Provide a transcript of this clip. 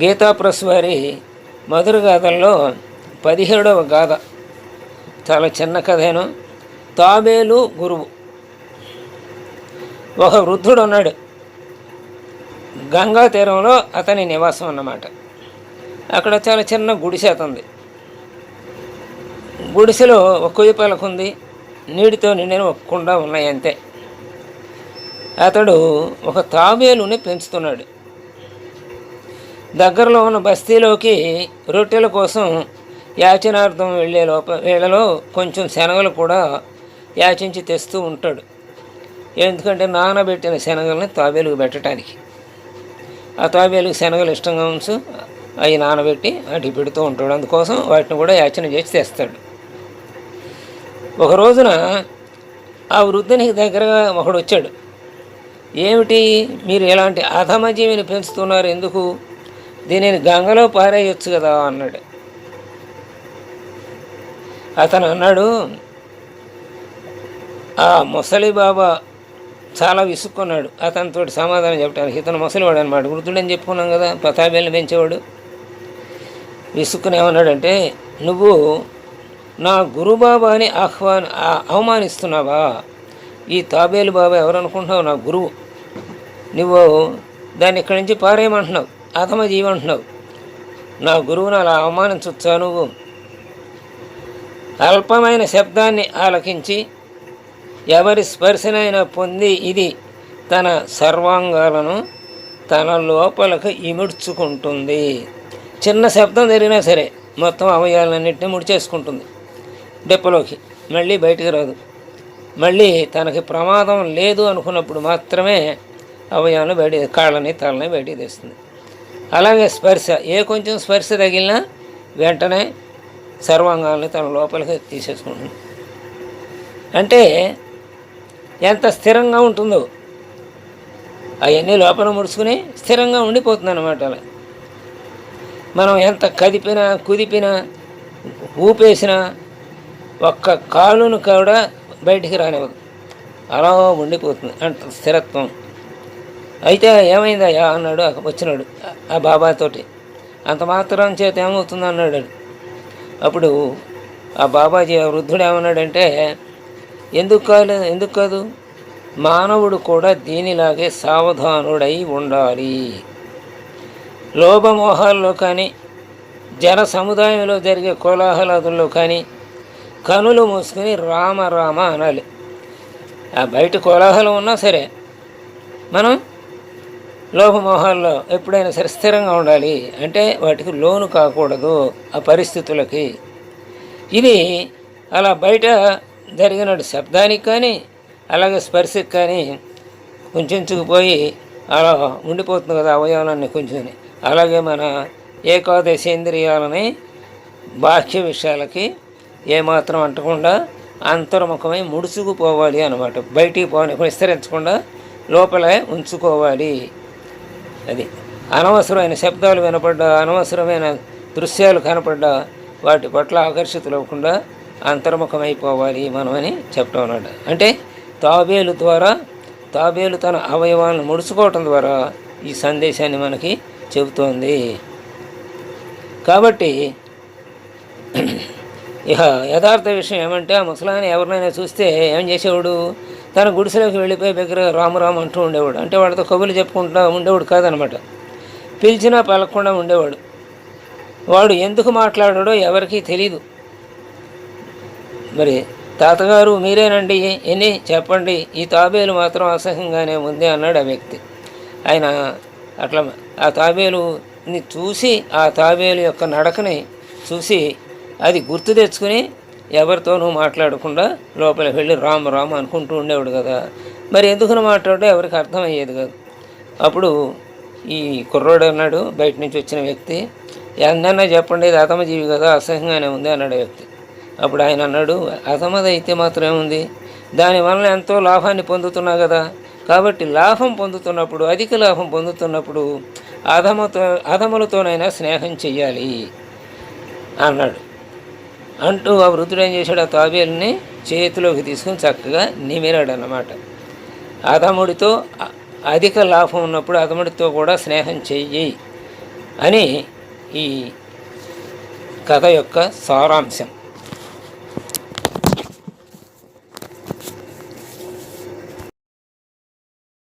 Gita press వారి మధుర గాథల్లో పదిహేడవ గాథ. చాలా చిన్న కథేను. తాబేలు గురువు. ఒక వృద్ధుడు ఉన్నాడు. గంగా తీరంలో అతని నివాసం అన్నమాట. అక్కడ చాలా చిన్న గుడిసె ఉంది. గుడిసెలో ఒక కొయ్య పలక ఉంది. నీటితో నిండిన ఒక కుండ ఉన్నాయి అంతే. అతడు ఒక తాబేలుని పెంచుతున్నాడు. దగ్గరలో ఉన్న బస్తీలోకి రొట్టెల కోసం యాచనార్థం వెళ్ళే లోప వేళలో కొంచెం శనగలు కూడా యాచించి తెస్తూ ఉంటాడు. ఎందుకంటే నానబెట్టిన శనగల్ని తాబేలుకు పెట్టడానికి ఆ తాబేలుకు శనగలు ఇష్టంగా ఉంచు అవి నానబెట్టి అటు పెడుతూ ఉంటాడు. అందుకోసం వాటిని కూడా యాచన చేసి తెస్తాడు. ఒక రోజున ఆ వృద్ధునికి దగ్గరగా ఒకడు వచ్చాడు. ఏమిటి? మీరు ఇలాంటి అధమజీవిని పెంచుతున్నారు? ఎందుకు? దీనిని గంగలో పారేయొచ్చు కదా అన్నాడు. అతను అన్నాడు ఆ ముసలి బాబా చాలా విసుక్కున్నాడు. అతనితో సమాధానం చెప్పడానికి ఇతను ముసలివాడు అనమాట వృద్ధుడని చెప్పుకున్నాం కదా పతాబేలు పెంచేవాడు. విసుక్కుని ఏమన్నాడంటే నువ్వు నా గురుబాబాని ఆహ్వాన అవమానిస్తున్నావా? ఈ తాబేలు బాబా ఎవరనుకుంటున్నావు? నా గురువు. నువ్వు దాన్ని ఇక్కడి నుంచి పారేయమంటున్నావు. అధమ జీవంటున్నావు. నా గురువుని అలా అవమానించవచ్చా నువ్వు? అల్పమైన శబ్దాన్ని ఆలకించి ఎవరి స్పర్శనైనా పొంది ఇది తన సర్వాంగాలను తన లోపలకు ఇముడ్చుకుంటుంది. చిన్న శబ్దం జరిగినా సరే మొత్తం అవయవాలన్నింటినీ ముడిచేసుకుంటుంది. డెప్పలోకి మళ్ళీ బయటికి రాదు. మళ్ళీ తనకి ప్రమాదం లేదు అనుకున్నప్పుడు మాత్రమే అవయవాలు బయట కాళ్ళని తలని బయటికి తెస్తుంది. అలాగే స్పర్శ ఏ కొంచెం స్పర్శ తగిలినా వెంటనే సర్వాంగాల్ని తన లోపలికి తీసేసుకుంటుంది. అంటే ఎంత స్థిరంగా ఉంటుందో అవన్నీ లోపల ముడుచుకుని స్థిరంగా ఉండిపోతుంది అనమాట అలా. మనం ఎంత కదిపినా కుదిపినా ఊపేసినా ఒక్క కాలును కూడా బయటికి రానివ్వదు. అలా ఉండిపోతుంది అంత స్థిరత్వం. అయితే ఏమైందయ్యా అన్నాడు ఆ వచ్చినాడు ఆ బాబాతోటి అంత మాత్రం చేత ఏమవుతుంది అన్నాడు అప్పుడు ఆ బాబాజీ ఆ వృద్ధుడు ఏమన్నాడంటే ఎందుకు కాదు ఎందుకు కాదు? మానవుడు కూడా దీనిలాగే సావధానుడై ఉండాలి. లోభమోహాల్లో కానీ జన సముదాయంలో జరిగే కోలాహలాదుల్లో కానీ కనులు మూసుకుని రామ రామ అనాలి. ఆ బయట కోలాహలం ఉన్నా సరే మనం లోభమోహాల్లో ఎప్పుడైనా సరే స్థిరంగా ఉండాలి అంటే వాటికి లోను కాకూడదు ఆ పరిస్థితులకి. ఇది అలా బయట జరిగిన శబ్దానికి కానీ అలాగే స్పర్శకి కానీ కొంచెంచుకుపోయి అలా ఉండిపోతుంది కదా అవయవాలన్నీ కొంచెం అలాగే మన ఏకాదశేంద్రియాలని బాహ్య విషయాలకి ఏమాత్రం అంటకుండా అంతర్ముఖమై ముడుచుకుపోవాలి అనమాట బయటికి పోని విస్తరించకుండా లోపలే ఉంచుకోవాలి. అది. అనవసరమైన శబ్దాలు వినపడ్డా అనవసరమైన దృశ్యాలు కనపడ్డా వాటి పట్ల ఆకర్షితులవ్వకుండా అంతర్ముఖమైపోవాలి మనమని చెప్పడం అన్నమాట. అంటే తాబేలు ద్వారా తాబేలు తన అవయవాలను ముడుచుకోవటం ద్వారా ఈ సందేశాన్ని మనకి చెబుతోంది. కాబట్టి ఇక యథార్థ విషయం ఏమంటే ఆ ముసలాయన ఎవరినైనా చూస్తే ఏం చేసేవాడు? తన గుడిసెలోకి వెళ్ళిపోయి దగ్గర రామరామ అంటూ ఉండేవాడు. అంటే వాడితో కబుర్లు చెప్పుకుంటా ఉండేవాడు కాదనమాట. పిలిచినా పలకకుండా ఉండేవాడు. వాడు ఎందుకు మాట్లాడాడో ఎవరికీ తెలీదు. మరి తాతగారు మీరేనండి? ఎన్ని? చెప్పండి. ఈ తాబేలు మాత్రం అసహ్యంగానే ఉంది అన్నాడు ఆ వ్యక్తి. ఆయన అట్లా ఆ తాబేలుని చూసి ఆ తాబేలు యొక్క నడకని చూసి అది గుర్తు తెచ్చుకుని ఎవరితోనూ మాట్లాడకుండా లోపలికి వెళ్ళి రామ రామ అనుకుంటూ ఉండేవాడు కదా. మరి ఎందుకు మాట్లాడో ఎవరికి అర్థమయ్యేది కాదు. అప్పుడు ఈ కుర్రోడు అన్నాడు బయట నుంచి వచ్చిన వ్యక్తి ఎందన్నా చెప్పండి ఇది అతమజీవి కదా అసహ్యంగానే ఉంది అన్నాడు ఆ వ్యక్తి. అప్పుడు ఆయన అన్నాడు అతమది అయితే మాత్రం ఏముంది? దానివల్ల ఎంతో లాభాన్ని పొందుతున్నా కదా. కాబట్టి లాభం పొందుతున్నప్పుడు అధిక లాభం పొందుతున్నప్పుడు అధమతో అధములతోనైనా స్నేహం చెయ్యాలి అన్నాడు. అంటూ ఆ వృద్ధుడు ఏం చేశాడు? ఆ తాబేలుని చేతిలోకి తీసుకుని చక్కగా నిమిరాడు అన్నమాట అధముడితో అధిక లాభం ఉన్నప్పుడు అదముడితో కూడా స్నేహం చెయ్యి అని ఈ కథ యొక్క సారాంశం.